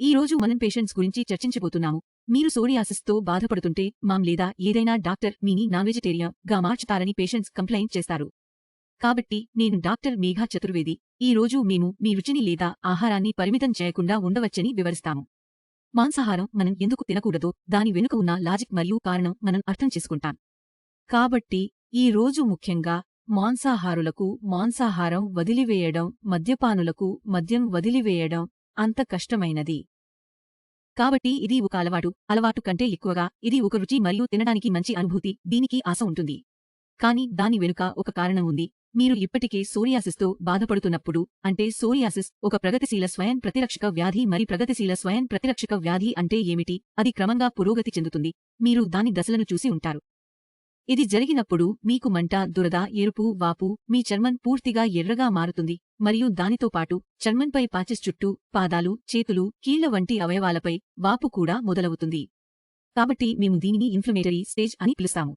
ఈ రోజు మనం పేషెంట్స్ గురించి చర్చించబోతున్నాము. మీరు సోరియాసిస్తో బాధపడుతుంటే మామ్ లేదా ఏదైనా డాక్టర్ మీని నాన్ వెజిటేరియన్గా మార్చుతారని పేషెంట్స్ కంప్లైంట్ చేస్తారు. కాబట్టి నేను డాక్టర్ మేఘా చతుర్వేది. ఈ రోజు మేము మీ రుచిని లేదా ఆహారాన్ని పరిమితం చేయకుండా ఉండవచ్చని వివరిస్తాము. మాంసాహారం మనం ఎందుకు తినకూడదో దాని వెనుక ఉన్న లాజిక్ మరియు కారణం మనం అర్థం చేసుకుంటాం. కాబట్టి ఈ రోజు ముఖ్యంగా మాంసాహారులకు మాంసాహారం వదిలివేయడం మద్యపానులకు మద్యం వదిలివేయడం అంత కష్టమైనది. కాబట్టి ఇది ఒక అలవాటు. అలవాటు కంటే ఎక్కువగా ఇది ఒక రుచి మరియు తినడానికి మంచి అనుభూతి. దీనికి ఆశ ఉంటుంది. కాని దాని వెనుక ఒక కారణం ఉంది. మీరు ఇప్పటికే సోరియాసిస్తో బాధపడుతున్నప్పుడు అంటే సోరియాసిస్ ఒక ప్రగతిశీల స్వయం ప్రతిరక్షక వ్యాధి మరి ప్రగతిశీల స్వయం ప్రతిరక్షక వ్యాధి అంటే ఏమిటి? అది క్రమంగా పురోగతి చెందుతుంది. మీరు దాని దశలను చూసి ఉంటారు. ఇది జరిగినప్పుడు మీకు మంట దురద ఎరుపు వాపు మీ చర్మం పూర్తిగా ఎర్రగా మారుతుంది. మరియు దానితో పాటు చర్మంపై పాచెస్ చుట్టూ పాదాలు చేతులు కీళ్ళ వంటి అవయవాలపై వాపు కూడా మొదలవుతుంది. కాబట్టి మేము దీనిని ఇన్ఫ్లమేటరీ స్టేజ్ అని పిలుస్తాము.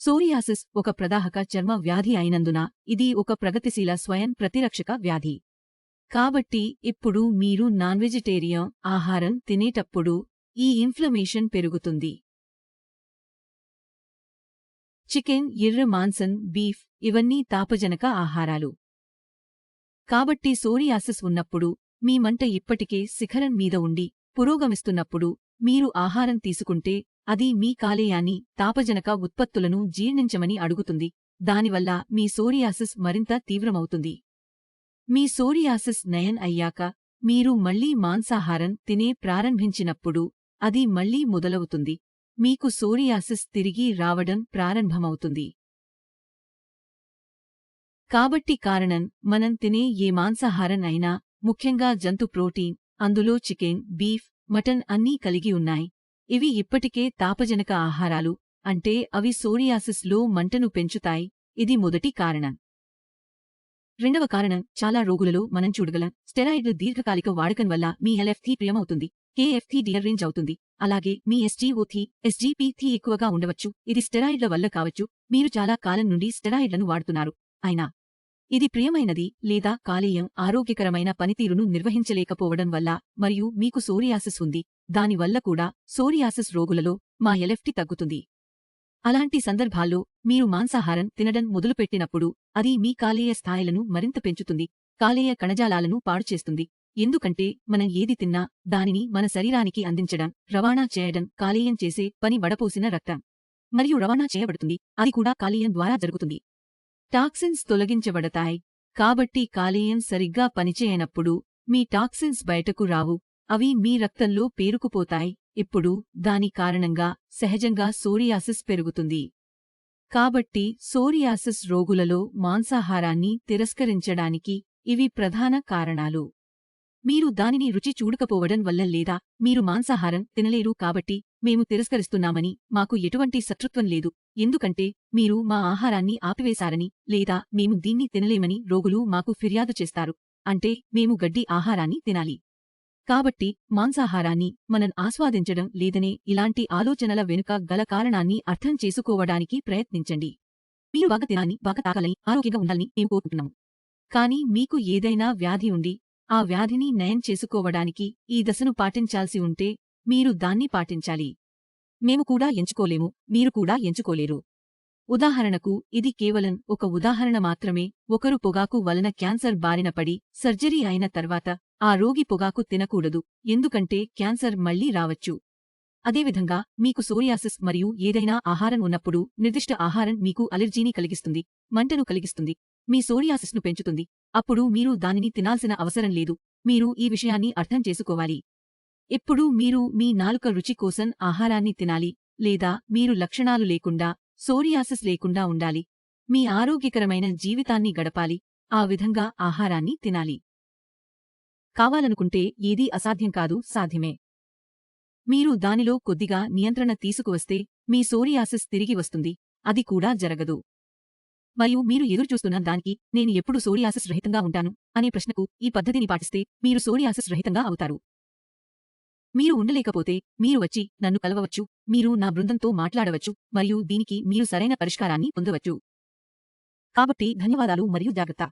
సోరియాసిస్ ఒక ప్రదాహక చర్మ వ్యాధి అయినందున ఇది ఒక ప్రగతిశీల స్వయం ప్రతిరక్షక వ్యాధి. కాబట్టి ఇప్పుడు మీరు నాన్ వెజిటేరియన్ ఆహారం తినేటప్పుడు ఈ ఇన్ఫ్లమేషన్ పెరుగుతుంది. చికెన్ ఎర్ర మాన్సన్ బీఫ్ ఇవన్నీ తాపజనక ఆహారాలు. కాబట్టి సోరియాసిస్ ఉన్నప్పుడు మీ మంట ఇప్పటికే శిఖరం మీద ఉండి పురోగమిస్తున్నప్పుడు మీరు ఆహారం తీసుకుంటే అది మీ కాలేయాన్ని తాపజనక ఉత్పత్తులను జీర్ణించమని అడుగుతుంది. దానివల్ల మీ సోరియాసిస్ మరింత తీవ్రమవుతుంది. మీ సోరియాసిస్ నయం అయ్యాక మీరు మళ్ళీ మాంసాహారం తినే ప్రారంభించినప్పుడు అది మళ్ళీ మొదలవుతుంది. మీకు సోరియాసిస్ తిరిగి రావడం ప్రారంభమవుతుంది. కాబట్టి కారణం మనం తినే ఏ మాంసాహారం అయినా ముఖ్యంగా జంతు ప్రోటీన్ అందులో చికెన్ బీఫ్ మటన్ అన్నీ కలిగి ఉన్నాయి. ఇవి ఇప్పటికే తాపజనక ఆహారాలు అంటే అవి సోరియాసిస్లో మంటను పెంచుతాయి. ఇది మొదటి కారణం. రెండవ కారణం చాలా రోగులలో మనం చూడగలం స్టెరాయిడ్లు దీర్ఘకాలిక వాడకం వల్ల మీ ఎల్ఎఫ్థీ ప్రియమవుతుంది కేఎఫ్థీ డియర్రేంజ్ అవుతుంది. అలాగే మీ ఎస్జీఓథీ ఎస్జీపీథీ ఎక్కువగా ఉండవచ్చు. ఇది స్టెరాయిడ్ల వల్ల కావచ్చు. మీరు చాలా కాలం నుండి స్టెరాయిడ్లను వాడుతున్నారు. అయినా ఇది ప్రియమైనది లేదా కాలేయం ఆరోగ్యకరమైన పనితీరును నిర్వహించలేకపోవడం వల్ల మరియు మీకు సోరియాసిస్ ఉంది. దానివల్ల కూడా సోరియాసిస్ రోగులలో మా ఎలెఫ్టి తగ్గుతుంది. అలాంటి సందర్భాల్లో మీరు మాంసాహారం తినడం మొదలుపెట్టినప్పుడు అది మీ కాలేయ స్థాయిలను మరింత పెంచుతుంది. కాలేయ కణజాలాలను పాడుచేస్తుంది. ఎందుకంటే మనం ఏది తిన్నా దానిని మన శరీరానికి అందించడం రవాణా చేయడం కాలేయం చేసే పని వడపోసిన రక్తం. మరియు రవాణా చేయబడుతుంది. అది కూడా కాలేయం ద్వారా జరుగుతుంది. టాక్సిన్స్ తొలగించబడతాయి. కాబట్టి కాలేయం సరిగ్గా పనిచేయనప్పుడు మీ టాక్సిన్స్ బయటకు రావు. అవి మీ రక్తంలో పేరుకుపోతాయి. ఇప్పుడు దాని కారణంగా సహజంగా సోరియాసిస్ పెరుగుతుంది. కాబట్టి సోరియాసిస్ రోగులలో మాంసాహారాన్ని తిరస్కరించడానికి ఇవి ప్రధాన కారణాలు. మీరు దానిని రుచి చూడకపోవడం వల్ల లేదా మీరు మాంసాహారం తినలేరు కాబట్టి మేము తిరస్కరిస్తున్నామని మాకు ఎటువంటి శత్రుత్వం లేదు. ఎందుకంటే మీరు మా ఆహారాన్ని ఆపివేశారని లేదా మేము దీన్ని తినలేమని రోగులు మాకు ఫిర్యాదు చేస్తారు. అంటే మేము గడ్డి ఆహారాన్ని తినాలి. కాబట్టి మాంసాహారాన్ని మనం ఆస్వాదించడం లేదనే ఇలాంటి ఆలోచనల వెనుక గల కారణాన్ని అర్థం చేసుకోవడానికి ప్రయత్నించండి. మీరు బాగా తినాలని బాగా తాగాలని ఆరోగ్యంగా ఉండాలని మేము కోరుకుంటున్నాము. కానీ మీకు ఏదైనా వ్యాధి ఉండి ఆ వ్యాధిని నయం చేసుకోవడానికి ఈ దశను పాటించాల్సి ఉంటే మీరు దాన్ని పాటించాలి. మేము కూడా ఎంచుకోలేము మీరు కూడా ఎంచుకోలేరు. ఉదాహరణకు ఇది కేవలం ఒక ఉదాహరణ మాత్రమే ఒకరు పొగాకు వలన క్యాన్సర్ బారిన పడి సర్జరీ అయిన తర్వాత ఆ రోగి పొగాకు తినకూడదు ఎందుకంటే క్యాన్సర్ మళ్ళీ రావచ్చు. అదేవిధంగా మీకు సోరియాసిస్ మరియు ఏదైనా ఆహారం ఉన్నప్పుడు నిర్దిష్ట ఆహారం మీకు అలెర్జీని కలిగిస్తుంది మంటను కలిగిస్తుంది మీ సోరియాసిస్ను పెంచుతుంది అప్పుడు మీరు దానిని తినాల్సిన అవసరం లేదు మీరు ఈ విషయాన్ని అర్థం చేసుకోవాలి. ఇప్పుడు మీరు మీ నాలుక రుచి కోసం ఆహారాన్ని తినాలి లేదా మీరు లక్షణాలు లేకుండా సోరియాసిస్ లేకుండా ఉండాలి. మీ ఆరోగ్యకరమైన జీవితాన్ని గడపాలి ఆ విధంగా ఆహారాన్ని తినాలి. కావాలనుకుంటే ఏదీ అసాధ్యం కాదు సాధ్యమే. మీరు దానిలో కొద్దిగా నియంత్రణ తీసుకువస్తే మీ సోరియాసిస్ తిరిగి వస్తుంది అది కూడా జరగదు. మరియు మీరు ఎదురుచూస్తున్న దానికి నేను ఎప్పుడు సోరియాసిస్ రహితంగా ఉంటాను అనే ప్రశ్నకు ఈ పద్ధతిని పాటిస్తే మీరు సోరియాసిస్ రహితంగా అవుతారు. మీరు ఉండలేకపోతే మీరు వచ్చి నన్ను కలవవచ్చు మీరు నా బృందంతో మాట్లాడవచ్చు మరియు దీనికి మీరు సరైన పరిష్కారాన్ని పొందవచ్చు. కాబట్టి ధన్యవాదాలు మరియు జాగ్రత్త.